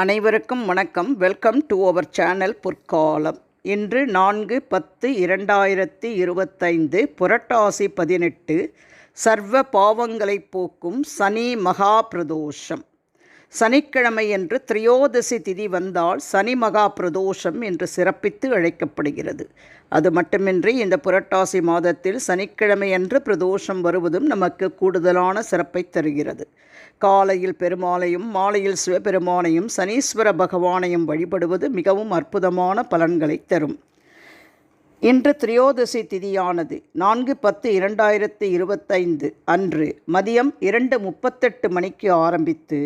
அனைவருக்கும் வணக்கம். Welcome to our channel பொற்காலம் இன்று நான்கு பத்து இரண்டாயிரத்தி இருபத்தைந்து புரட்டாசி பதினெட்டு சர்வ பாவங்களை போக்கும் சனி மகா பிரதோஷம். சனிக்கிழமை என்று திரையோதசி திதி வந்தால் சனி மகா பிரதோஷம் என்று சிறப்பித்து அழைக்கப்படுகிறது. அது மட்டுமின்றி இந்த புரட்டாசி மாதத்தில் சனிக்கிழமை என்று பிரதோஷம் வருவதும் நமக்கு கூடுதலான சிறப்பை தருகிறது. காலையில் பெருமாளையும் மாலையில் சிவபெருமானையும் சனீஸ்வர பகவானையும் வழிபடுவது மிகவும் அற்புதமான பலன்களை தரும். இன்று திரியோதசி திதியானது நான்கு பத்து இரண்டாயிரத்தி இருபத்தைந்து அன்று மதியம் இரண்டு முப்பத்தெட்டு மணிக்கு ஆரம்பித்து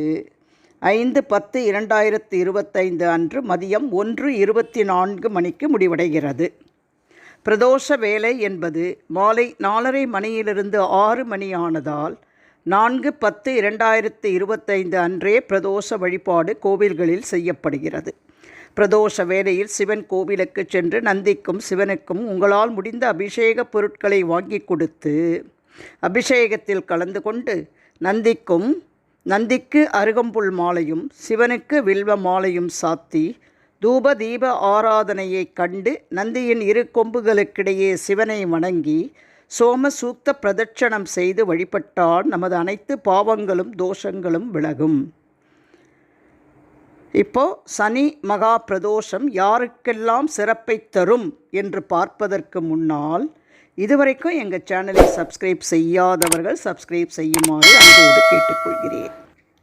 ஐந்து பத்து இரண்டாயிரத்தி இருபத்தைந்து அன்று மதியம் ஒன்று இருபத்தி நான்கு மணிக்கு முடிவடைகிறது. பிரதோஷ வேலை என்பது மாலை நாலரை மணியிலிருந்து ஆறு மணி ஆனதால் நான்கு பத்து இரண்டாயிரத்தி இருபத்தைந்து அன்றே பிரதோஷ வழிபாடு கோவில்களில் செய்யப்படுகிறது. பிரதோஷ வேளையில் சிவன் கோவிலுக்கு சென்று நந்திக்கும் சிவனுக்கும் உங்களால் முடிந்த அபிஷேக பொருட்களை வாங்கி கொடுத்து அபிஷேகத்தில் கலந்து கொண்டு நந்திக்கும் நந்திக்கு அருகம்புல் மாலையும் சிவனுக்கு வில்வ மாலையும் சாத்தி தூப தீப ஆராதனையைக் கண்டு நந்தியின் இரு கொம்புகளுக்கிடையே சிவனை வணங்கி சோம சூக்த பிரதட்சணம் செய்து வழிபட்டால் நமது அனைத்து பாவங்களும் தோஷங்களும் விலகும். இப்போ சனி மகா பிரதோஷம் யாருக்கெல்லாம் சிறப்பை தரும் என்று பார்ப்பதற்கு முன்னால் இதுவரைக்கும் எங்கள் சேனலை சப்ஸ்கிரைப் செய்யாதவர்கள் சப்ஸ்கிரைப் செய்யுமாறு அன்போடு கேட்டுக்கொள்கிறேன்.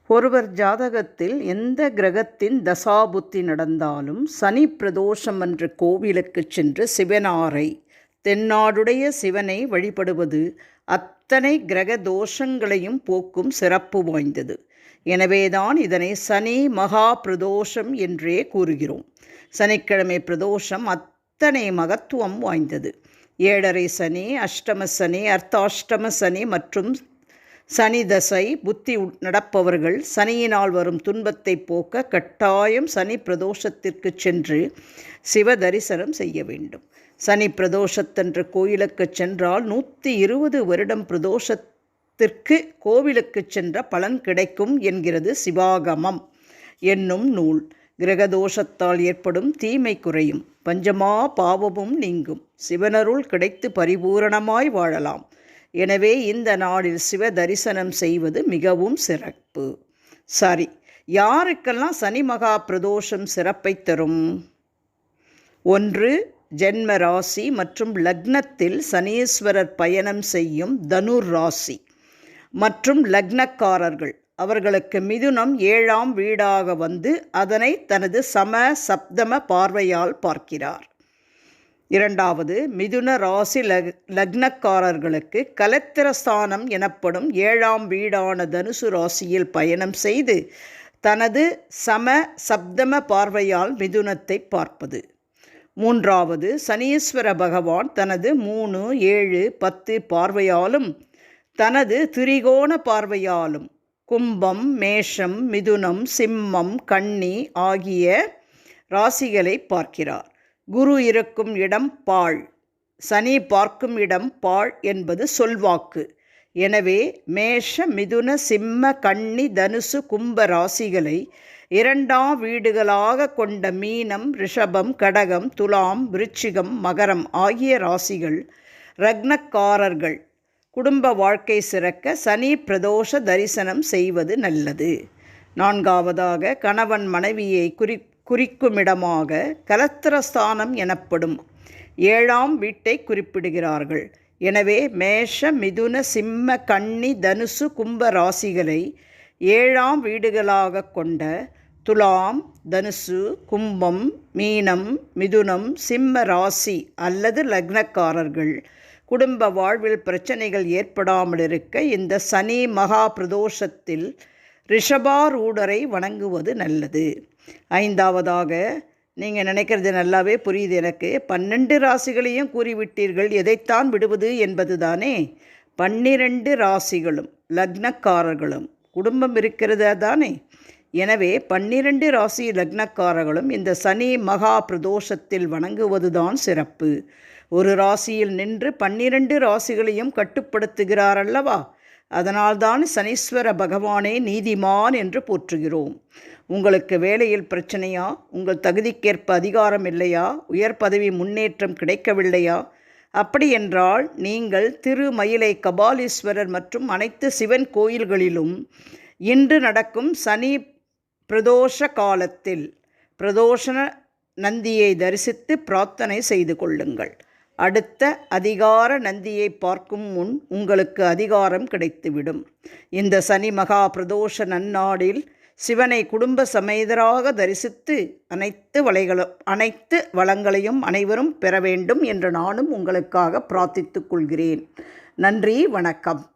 ஒருவர் ஜாதகத்தில் எந்த கிரகத்தின் தசாபுத்தி நடந்தாலும் சனி பிரதோஷம் என்ற கோவிலுக்கு சென்று சிவனாரை தென்னாடுடைய சிவனை வழிபடுவது அத்தனை கிரக தோஷங்களையும் போக்கும் சிறப்பு வாய்ந்தது. எனவேதான் இதனை சனி மகா பிரதோஷம் என்றே கூறுகிறோம். சனிக்கிழமை பிரதோஷம் அத்தனை மகத்துவம் வாய்ந்தது. ஏழரை சனி அஷ்டம சனி அர்த்தாஷ்டம சனி மற்றும் சனி தசை புத்தி நடப்பவர்கள் சனியினால் வரும் துன்பத்தை போக்க கட்டாயம் சனி பிரதோஷத்திற்கு சென்று சிவ தரிசனம் செய்ய வேண்டும். சனி பிரதோஷத்தன்று கோயிலுக்கு சென்றால் நூற்றி இருபது வருடம் பிரதோஷத்திற்கு கோவிலுக்கு சென்ற பலன் கிடைக்கும் என்கிறது சிவாகமம். என்னும் நூல். கிரகதோஷத்தால் ஏற்படும் தீமை குறையும். பஞ்சமா பாவமும் நீங்கும். சிவனருள் கிடைத்து பரிபூரணமாய் வாழலாம். எனவே இந்த நாளில் சிவ தரிசனம் செய்வது மிகவும் சிறப்பு. சரி யாருக்கெல்லாம் சனி மகா பிரதோஷம் சிறப்பை தரும்? ஒன்று ஜென்ம ராசி மற்றும் லக்னத்தில் சனீஸ்வரர் பயணம் செய்யும் தனுர் ராசி மற்றும் லக்னக்காரர்கள். அவர்களுக்கு மிதுனம் ஏழாம் வீடாக வந்து அதனை தனது சம சப்தம பார்வையால் பார்க்கிறார். இரண்டாவது மிதுன ராசி லக் லக்னக்காரர்களுக்கு கலத்திரஸ்தானம் எனப்படும் ஏழாம் வீடான தனுசு ராசியில் பயணம் செய்து தனது சம சப்தம பார்வையால் மிதுனத்தை பார்ப்பது. மூன்றாவது சனீஸ்வர பகவான் தனது மூணு ஏழு பத்து பார்வையாலும் தனது திரிகோண பார்வையாலும் கும்பம் மேஷம் மிதுனம் சிம்மம் கன்னி ஆகிய ராசிகளை பார்க்கிறார். குரு இருக்கும் இடம் பாழ் சனி பார்க்கும் இடம் பாழ் என்பது சொல்வாக்கு. எனவே மேஷ மிதுன சிம்ம கன்னி தனுசு கும்ப ராசிகளை இரண்டாம் வீடுகளாக கொண்ட மீனம் ரிஷபம் கடகம் துலாம் விருச்சிகம் மகரம் ஆகிய ராசிகள் ரக்னக்காரர்கள். குடும்ப வாழ்க்கை சிறக்க சனி பிரதோஷ தரிசனம் செய்வது நல்லது. நான்காவதாக கணவன் மனைவியை குறி குறிக்குமிடமாக கலத்திரஸ்தானம் எனப்படும் ஏழாம் வீட்டை குறிப்பிடுகிறார்கள். எனவே மேஷ மிதுன சிம்ம கன்னி தனுசு கும்ப ராசிகளை ஏழாம் வீடுகளாக கொண்ட துலாம் தனுசு கும்பம் மீனம் மிதுனம் சிம்ம ராசி அல்லது லக்னக்காரர்கள் குடும்ப வாழ்வில் பிரச்சனைகள் ஏற்படாமல் இருக்க இந்த சனி மகா பிரதோஷத்தில் ரிஷபாரூடரை வணங்குவது நல்லது. ஐந்தாவதாக நீங்கள் நினைக்கிறது நல்லாவே புரியுது எனக்கு. பன்னெண்டு ராசிகளையும் கூறிவிட்டீர்கள் எதைத்தான் விடுவது என்பது தானே பன்னிரண்டு ராசிகளும் லக்னக்காரர்களும் குடும்பம் இருக்கிறதா தானே. எனவே பன்னிரண்டு ராசி லக்னக்காரர்களும் இந்த சனி மகா பிரதோஷத்தில் வணங்குவதுதான் சிறப்பு. ஒரு ராசியில் நின்று பன்னிரண்டு ராசிகளையும் கட்டுப்படுத்துகிறார் அல்லவா அதனால்தான் சனீஸ்வர பகவானே நீதிமான் என்று போற்றுகிறோம். உங்களுக்கு வேலையில் பிரச்சனையா? உங்கள் தகுதிக்கேற்ப அதிகாரம் இல்லையா? உயர் பதவி முன்னேற்றம் கிடைக்கவில்லையா? அப்படியென்றால் நீங்கள் திருமயிலை கபாலீஸ்வரர் மற்றும் அனைத்து சிவன் கோயில்களிலும் இன்று நடக்கும் சனி பிரதோஷ காலத்தில் பிரதோஷன நந்தியை தரிசித்து பிரார்த்தனை செய்து கொள்ளுங்கள். அடுத்த அதிகார நந்தியை பார்க்கும் முன் உங்களுக்கு அதிகாரம் கிடைத்துவிடும். இந்த சனி மகா பிரதோஷ நன்னாடில் சிவனை குடும்ப சமேதராக தரிசித்து அனைத்து வலைகளும் அனைத்து வளங்களையும் அனைவரும் பெற வேண்டும் என்று நானும் உங்களுக்காக பிரார்த்தித்துக் கொள்கிறேன். நன்றி வணக்கம்.